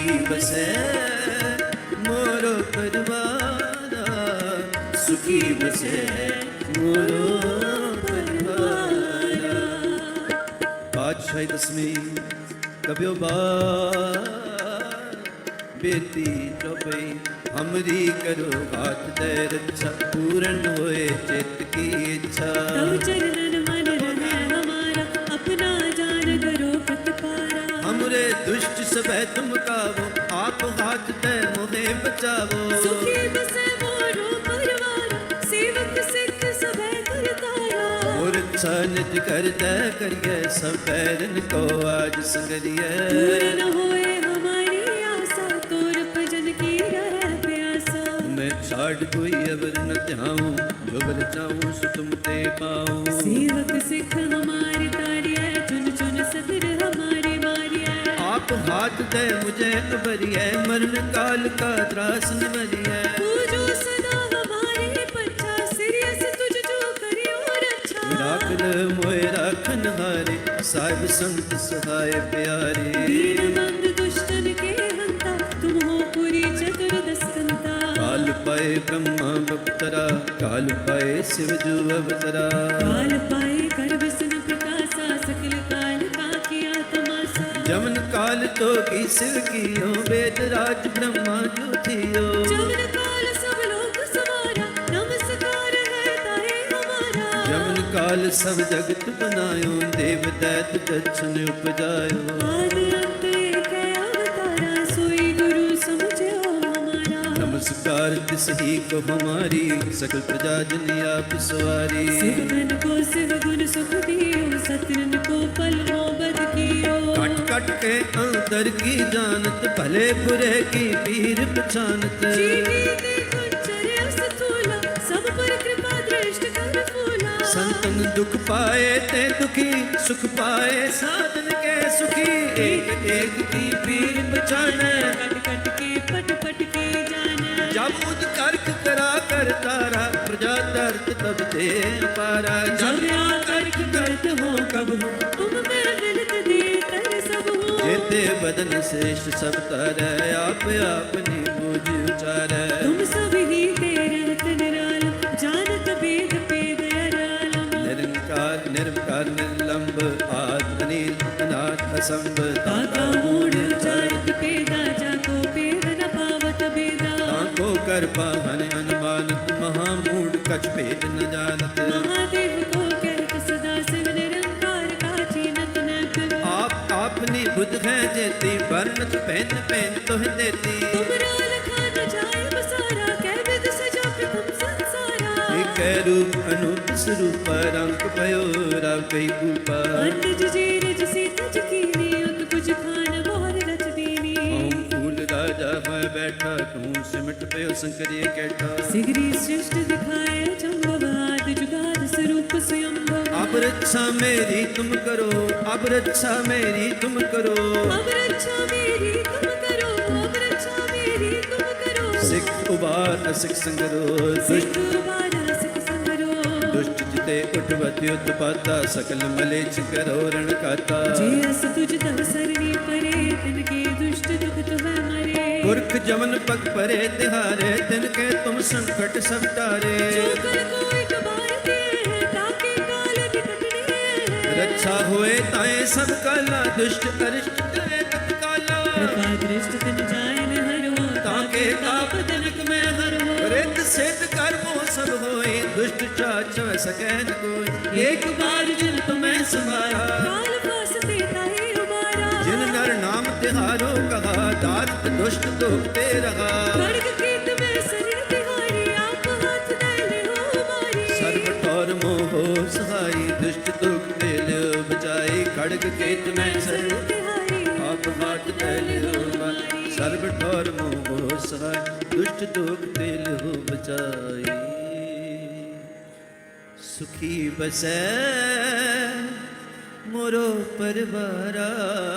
ਸੁਖੀ ਬਸੈ ਮੋਰੋ ਪਰਵਾਰਾ ਸੁਖੀ ਬਸੈ ਮੋਰੋ ਪਰਵਾਰਾ ਪਾਤਸ਼ਾਹ ਦਸਮੀ ਕਬਿਓ ਬਾ ਬੇਤੀ ਚੋਪਈ ਹਮਰੀ ਕਰੋ ਬਾਤ ਤੇ ਰੱਛਾ ਪੂਰਨ ਹੋਏ ਚਿਤ ਕੀ ਇੱਛਾ ਤਉ ਚਰਨਨ ਸਭੈ ਤੁਮ ਕਾਵੋ ਆਪ ਹਾਥ ਤੈ ਮੋਹੇ ਬਚਾਵੋ। ਸੁਖੀ ਦਸੇ ਮੋ ਰੂਪ ਪਰਵਾਰ ਸੇਵਕ ਸਿੱਖ ਸਭੈ ਕਰਤਾਇਆ ਮੁਰ ਸਾਨਿਤ ਕਰਤਾ ਕਰੀਐ ਸਭ ਪੈਰਨ ਕੋ ਆਜ ਸੰਗਰੀਐ ਪੂਰ ਨ ਹੋਏ ਹਮਾਰੀ ਆਸਾ ਤੋਰ ਭਜਨ ਕੀ ਰਹਿ ਪਿਆਸਾ। ਮੈਂ ਛਾੜ ਕੋਈ ਅਵਰ ਨ ਧਿਆਉ ਜੋ ਬਲ ਚਾਉ ਸੁ ਤੁਮ ਤੇ ਪਾਉ। ਸੇਵਕ ਸਿੱਖ ਹਮਾਰੀ हाथ दे मुझे अबरिए मरण काल का त्रास न मरिए पूजो सदा हमारे पंचा सिरियस तुझ जो करियो रक्षा राखल मोए राखन हारे साहिब संत सहाय प्यारे दीन बंद दुष्टन के हंता तुम हो पुरी चतुर्दस्कंता काल पाए ब्रह्मा बप्तरा काल पाए शिव जो अवतरा काल पाए काल तो की शिव कियो वेद राज ब्रह्मा जो थियो जमन काल सब लोग सवारा नमस्कार है ताहे हमारा जमन काल सब जगत बनायो देव दैत दक्षिण उपजायो आदि अंत एक है अवतारा सोई गुरु समझो हमारा नमस्कार तिस ही को हमारी सकल प्रजा जन आप सवारी शिव मन को शिव गुण सुख दियो कट कट के अंतर की जानत भले बुरे की पीर पछानत जीवी ते कुंचर असतूला सब पर कृपा दृष्ट कर फूला संतन दुख पाए ते दुखी सुख पाए साधन के सुखी एक एक की पीर पछाने कट कट के पट पट के जाना जब उद करक करा कर तारा प्रजा दर्द तब दे पारा जब जब आ करक करत हो कब हो तुम में मिलत दे कर सब हो ਜੇਤੇ ਬਦਨ ਸ੍ਰੇਸ਼ਟ ਸਭ ਤਰੈ ਆਪ ਆਪਨੀ ਬੂਝ ਉਚਾਰੈ। ਤੁਮ ਸਭ ਹੀ ਤੇਰੇ ਰਤਨ ਰਾਲ ਜਾਣਤ ਬੇਦ ਪੇਦ ਅਰਾਲ। ਨਿਰੰਕਾਰ ਨਿਰੰਕਾਰ ਨਿਰਲੰਬ ਆਤਨੀ ਅਨਾਥ ਅਸੰਭ। ਤਾਤਾ ਮੂੜ ਚਾਰਤ ਪੇਦਾ ਜਾ ਕੋ ਪੇਦ ਨ ਪਾਵਤ ਬੇਦਾ ਤਾ ਕੋ ਕਰ ਪਾਵਨ ਅਨੁਮਾਨਤ ਮਹਾ ਮੂੜ ਕਛ ਭੇਦ ਨ ਜਾਣਤ। ਮਹਾਦੇਵ आपनी बुद्ध है जेती वर्णत पहन पहन तुह देती तुमरा लखा न जाए बसारा कह विद सजा प्रथम संसारा एक रूप अनूप स्वरूप रंग भयो राव कई रूपा अंत जिजे रज से तज कीनी उत कुछ खान बहुत रच दीनी ओम फूल राजा मैं बैठा तू सिमट पयो संकरिय कैठा सिगरी सृष्ट दिखाए जम्बव आदि जुगाद स्वरूप स्वयंभव अब रक्षा मेरी तुम करो अब रक्षा मेरी तुम करो अब रक्षा मेरी तुम करो अब रक्षा मेरी तुम करो सिख उबार असिख संगरो दुष्ट सिख बारा सिख संगरो दुष्ट जिते उठवति उत्पाता सकल मलेच्छ करो रण काता जे अस तुझ तव सरनी परे तिनके दुष्ट दुख तुह मरे पुरख जमन पग परे तिहारे तिनके तुम संकट सब तारे जो कर कोई कबार दे ताके काल निकटने ਰੱਛਾ ਹੋਏ ਤਾਏ ਸਭ ਕਾਲਾ ਦੁਸ਼ਟ ਅਰਿਸ਼ਟ ਤੇ ਕਾਲਾ। ਕਿਰਪਾ ਦ੍ਰਿਸ਼ਟ ਤਿਨ ਜਾਏ ਨੇ ਹਰੋ ਤਾਂ ਕੇ ਤਾਪ ਤਿਨਕ ਮੈਂ ਹਰੋ ਰਿਤ ਸਿੱਧ ਕਰਮੋ ਸਭ ਹੋਏ ਦੁਸ਼ਟ ਚਾਚਵ ਸਕੈ ਨ ਕੋਈ। ਏਕ ਬਾਰ ਜਿਨ ਤੁਮੈ ਸਮਾਰਾ ਕਾਲ ਫਸਤੇ ਤਾਹੀ ਉਬਾਰਾ ਜਿਨ ਨਰ ਨਾਮ ਤਿਹਾਰੋ ਕਹਾ ਦਾਤ ਦੁਸ਼ਟ ਦੁਖ ਤੇ ਰਹਾ। ਖੜਗ ਕੇਤ ਮੈਂ ਸਰ। ਆਪ ਹਾਟ ਤੈਲ ਹੋਵਾ ਸਰਬ ਠੋਰ ਮੋਹ ਸਹਾਇ ਦੁਸ਼ਟ ਦੋਖ ਤੇਲ ਹੋ ਬਚਾਈ ਸੁਖੀ ਬਸੈ, ਮੋਰੋ ਪਰਵਾਰਾ।